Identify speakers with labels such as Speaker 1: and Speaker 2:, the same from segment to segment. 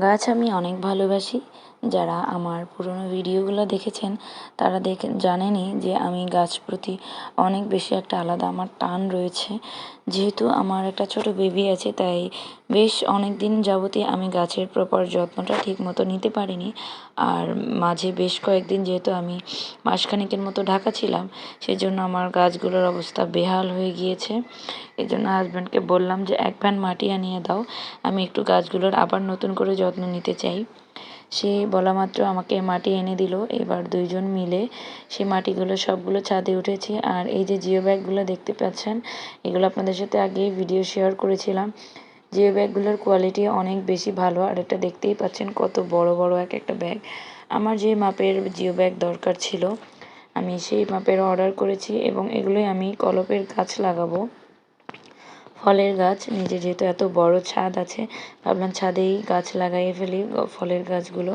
Speaker 1: গাছ আমি অনেক ভালোবাসি। যারা আমার পুরনো ভিডিওগুলো দেখেছেন, তারা দেখে, জানেনই যে আমি গাছ প্রতি অনেক বেশি একটা আলাদা আমার টান রয়েছে। যেহেতু আমার একটা ছোটো বেবি আছে, তাই বেশ অনেক দিন যাবতই আমি গাছের প্রপার যত্নটা ঠিক মতো নিতে পারিনি। আর মাঝে বেশ কয়েকদিন যেহেতু আমি মাসখানেকের মতো ঢাকা ছিলাম, সেজন্য আমার গাছগুলোর অবস্থা বেহাল হয়ে গিয়েছে। এই জন্য হাজব্যান্ডকে বললাম যে, এক ভ্যান মাটি আনিয়ে দাও, আমি একটু গাছগুলোর আবার নতুন করে যত্ন নিতে চাই। সে বলা মাত্র আমাকে মাটি এনে দিল। এবার দুইজন মিলে সে মাটিগুলো সবগুলো ছাদে উঠেছে। আর এই যে জিও ব্যাগগুলো দেখতে পাচ্ছেন, এগুলো আপনাদের সাথে আগে ভিডিও শেয়ার করেছিলাম। জিও ব্যাগগুলোর কোয়ালিটি অনেক বেশি ভালো, আর এটা দেখতেই পাচ্ছেন কত বড় বড় এক একটা ব্যাগ। আমার যে মাপের জিও ব্যাগ দরকার ছিল, আমি সেই মাপের অর্ডার করেছি এবং এগুলোই আমি কলপের গাছ লাগাবো। ফলের গাছ। নিজে যেহেতু এত বড় ছাদ আছে, ভাবলাম ছাদেই গাছ লাগাইয়ে ফেলি ফলের গাছগুলো।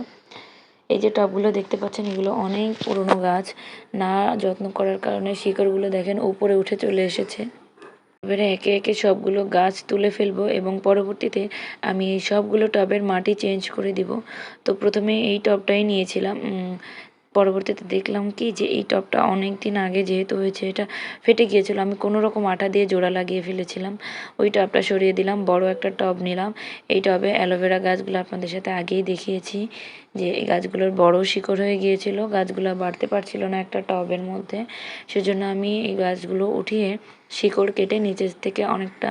Speaker 1: এই যে টবগুলো দেখতে পাচ্ছেন, এগুলো অনেক পুরনো গাছ। না, যত্ন করার কারণে শিকড়গুলো দেখেন উপরে উঠে চলে এসেছে। এবারে একে একে সবগুলো গাছ তুলে ফেলব এবং পরবর্তীতে আমি এই সবগুলো টবের মাটি চেঞ্জ করে দিব। তো প্রথমে এই টবটাই নিয়েছিলাম। পরবর্তীতে দেখলাম কি যে এই টবটা অনেক দিন আগে যেহেতু হয়েছে, এটা ফেটে গিয়েছিল। আমি কোনো রকম আটা দিয়ে জোড়া লাগিয়ে ফেলেছিলাম। ওই টবটা সরিয়ে দিলাম, বড় একটা টব নিলাম। এই টবে অ্যালোভেরা গাছগুলো আপনাদের সাথে আগেই দেখিয়েছি যে এই গাছগুলোর বড় শিকড় হয়ে গিয়েছিল। গাছগুলো বাড়তে পারছিল না একটা টবের মধ্যে। সেজন্য আমি এই গাছগুলো উঠিয়ে শিকড় কেটে নিচের থেকে অনেকটা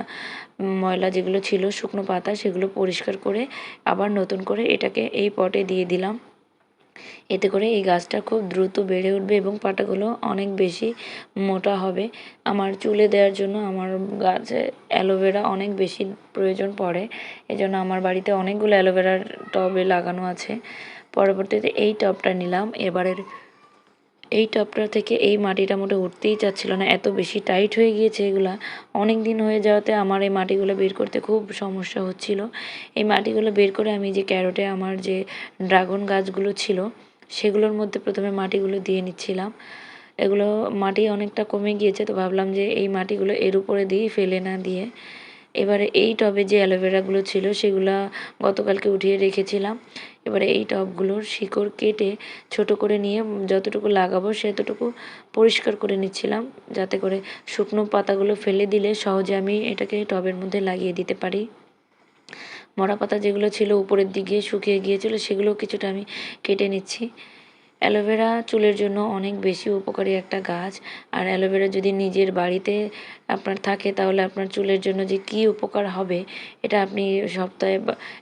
Speaker 1: ময়লা যেগুলো ছিল, শুকনো পাতা, সেগুলো পরিষ্কার করে আবার নতুন করে এটাকে এই পটে দিয়ে দিলাম। এতে করে এই গাছটা খুব দ্রুত বেড়ে উঠবে এবং পাতাগুলো অনেক বেশি মোটা হবে। আমার চুলে দেওয়ার জন্য আমার গাছে অ্যালোভেরা অনেক বেশি প্রয়োজন পড়ে। এজন্য আমার বাড়িতে অনেকগুলো অ্যালোভেরার টবে লাগানো আছে। পরবর্তীতে এই টবটা নিলাম। এবারের এই টপটা থেকে এই মাটিটা মোটে উঠতেই চাচ্ছিল না। এত বেশি টাইট হয়ে গিয়েছে এগুলা। অনেক দিন হয়ে যাওয়াতে আমার এই মাটিগুলো বের করতে খুব সমস্যা হচ্ছিল। এই মাটিগুলো বের করে আমি যে ক্যারোটে আমার যে ড্রাগন গাছগুলো ছিল, সেগুলোর মধ্যে প্রথমে মাটিগুলো দিয়ে নিচ্ছিলাম। এগুলো মাটি অনেকটা কমে গিয়েছে, তো ভাবলাম যে এই মাটিগুলো এর উপরে দিয়েই ফেলে না দিয়ে এবারে এই টবে যে অ্যালোভেরাগুলো ছিল সেগুলো গতকালকে উঠিয়ে রেখেছিলাম। এবারে এই টবগুলোর শিকড় কেটে ছোট করে নিয়ে যতটুকু লাগাবো সেতটুকু পরিষ্কার করে নিচ্ছিলাম, যাতে করে শুকনো পাতাগুলো ফেলে দিলে সহজে আমি এটাকে টবের মধ্যে লাগিয়ে দিতে পারি। মরা পাতা যেগুলো ছিল উপরের দিকে শুকিয়ে গিয়েছিল সেগুলো কিছুটা আমি কেটে নিচ্ছি। অ্যালোভেরা চুলের জন্য অনেক বেশি উপকারী একটা গাছ। আর অ্যালোভেরা যদি নিজের বাড়িতে আপনার থাকে, তাহলে আপনার চুলের জন্য যে কী উপকার হবে, এটা আপনি সপ্তাহে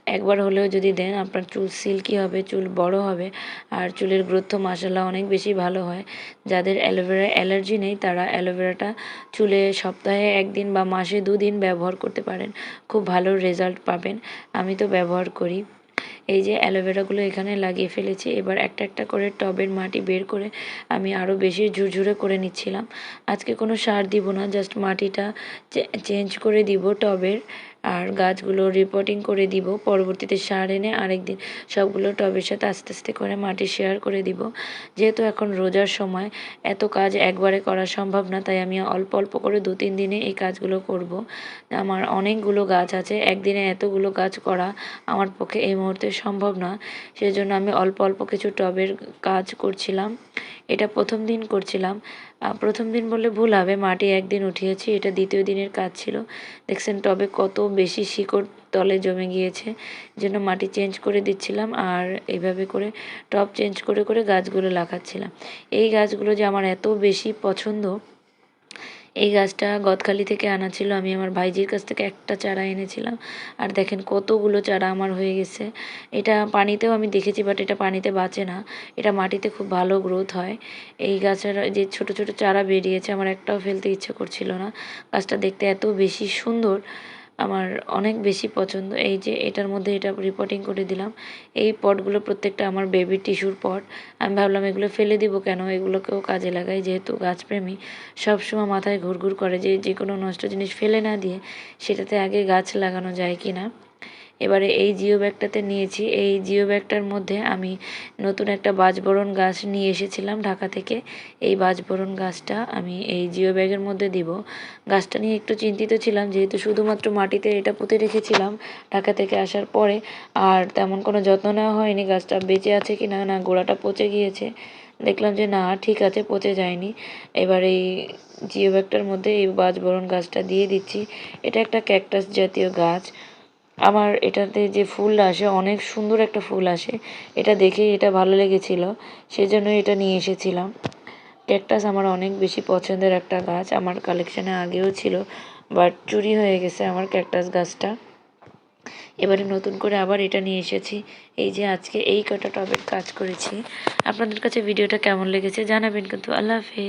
Speaker 1: একবার হলেও যদি দেন, আপনার চুল সিল্কি হবে, চুল বড় হবে, আর চুলের গ্রোথ মাসাল্লাহ অনেক বেশি ভালো হয়। যাদের অ্যালোভেরা অ্যালার্জি নেই, তারা অ্যালোভেরাটা চুলে সপ্তাহে একদিন বা মাসে দুদিন ব্যবহার করতে পারেন। খুব ভালো রেজাল্ট পাবেন। আমি তো ব্যবহার করি। এই যে অ্যালোভেরাগুলো এখানে লাগিয়ে ফেলেছি। এবার একটা একটা করে টবের মাটি বের করে আমি আরও বেশি ঝুরঝুরে করে নিচ্ছিলাম। আজকে কোনো সার দিব না জাস্ট মাটিটা চেঞ্জ করে দিব টবের। আর গাছগুলো রিপোর্টিং করে দিব। পরবর্তীতে সার এনে আরেকদিন সবগুলো টবের সাথে আস্তে আস্তে করে মাটি শেয়ার করে দিব। যেহেতু এখন রোজার সময়, এত কাজ একবারে করা সম্ভব না, তাই আমি অল্প অল্প করে দু তিন দিনে এই কাজগুলো করব। আমার অনেকগুলো গাছ আছে, একদিনে এতগুলো গাছ করা আমার পক্ষে এই মুহূর্তে সম্ভব না। সেজন্য আমি অল্প অল্প কিছু টবের কাজ করছিলাম। এটা প্রথম দিন করছিলাম। প্রথম দিন বললে ভুল হবে, মাটি একদিন উঠিয়েছি, এটা দ্বিতীয় দিনের কাজ ছিল। দেখছেন টবে কত বেশি শিকড় তলে জমে গিয়েছে। জন্য মাটি চেঞ্জ করে দিচ্ছিলাম আর এইভাবে করে টব চেঞ্জ করে করে গাছগুলো লাগাচ্ছিলাম। এই গাছগুলো যে আমার এত বেশি পছন্দ, এই গাছটা গদখালি থেকে আনা ছিল। আমি আমার ভাইজির কাছ থেকে একটা চারা এনেছিলাম। আর দেখেন কতগুলো চারা আমার হয়ে গেছে। এটা পানিতেও আমি দেখেছি বাট এটা পানিতে বাঁচে না। এটা মাটিতে খুব ভালো গ্রোথ হয়। এই গাছের যে ছোট ছোট চারা বেরিয়েছে, আমার একটাও ফেলতে ইচ্ছে করছিল না। গাছটা দেখতে এত বেশি সুন্দর। আমার অনেক বেশি পছন্দ। এই যে এটার মধ্যে এটা রিপোর্টিং করে দিলাম। এই পটগুলো প্রত্যেকটা আমার বেবি টিস্যুর পট। আমি ভাবলাম, এগুলো ফেলে দিব কেন? এগুলোকেও কাজে লাগাই, যেহেতু গাছপ্রেমী। সবসময় মাথায় ঘুরঘুর করে যে যে কোনো নষ্ট জিনিস ফেলে না দিয়ে সেটাতে আগে গাছ লাগানো যায় কি না এবারে এই জিও ব্যাগটাতে নিয়েছি। এই জিও ব্যাগটার মধ্যে আমি নতুন একটা বাজবরণ গাছ নিয়ে এসেছিলাম ঢাকা থেকে। এই বাজবরণ গাছটা আমি এই জিও ব্যাগের মধ্যে দিব। গাছটা নিয়ে একটু চিন্তিত ছিলাম, যেহেতু শুধুমাত্র মাটিতে এটা পুঁতে রেখেছিলাম ঢাকা থেকে আসার পরে, আর তেমন কোনো যত্ন নেওয়া হয়নি। গাছটা বেঁচে আছে কি না না গোড়াটা পচে গিয়েছে। দেখলাম যে না, ঠিক আছে, পচে যায়নি। এবার এই জিও ব্যাগটার মধ্যে এই বাজবরণ গাছটা দিয়ে দিচ্ছি। এটা একটা ক্যাকটাস জাতীয় গাছ। আমার এটাতে যে ফুল আসে, অনেক সুন্দর একটা ফুল আসে। এটা দেখেই এটা ভালো লেগেছিল সেজন্য এটা নিয়ে এসেছিলাম। ক্যাকটাস আমার অনেক বেশি পছন্দের একটা গাছ, আমার কালেকশানে আগেও ছিল, বাট চুরি হয়ে গেছে আমার ক্যাকটাস গাছটা। এবারে নতুন করে আবার এটা নিয়ে এসেছি। এই যে আজকে এই কটা টবের কাজ করেছি। আপনাদের কাছে ভিডিওটা কেমন লেগেছে জানাবেন কিন্তু, আল্লাহ হাফেজ।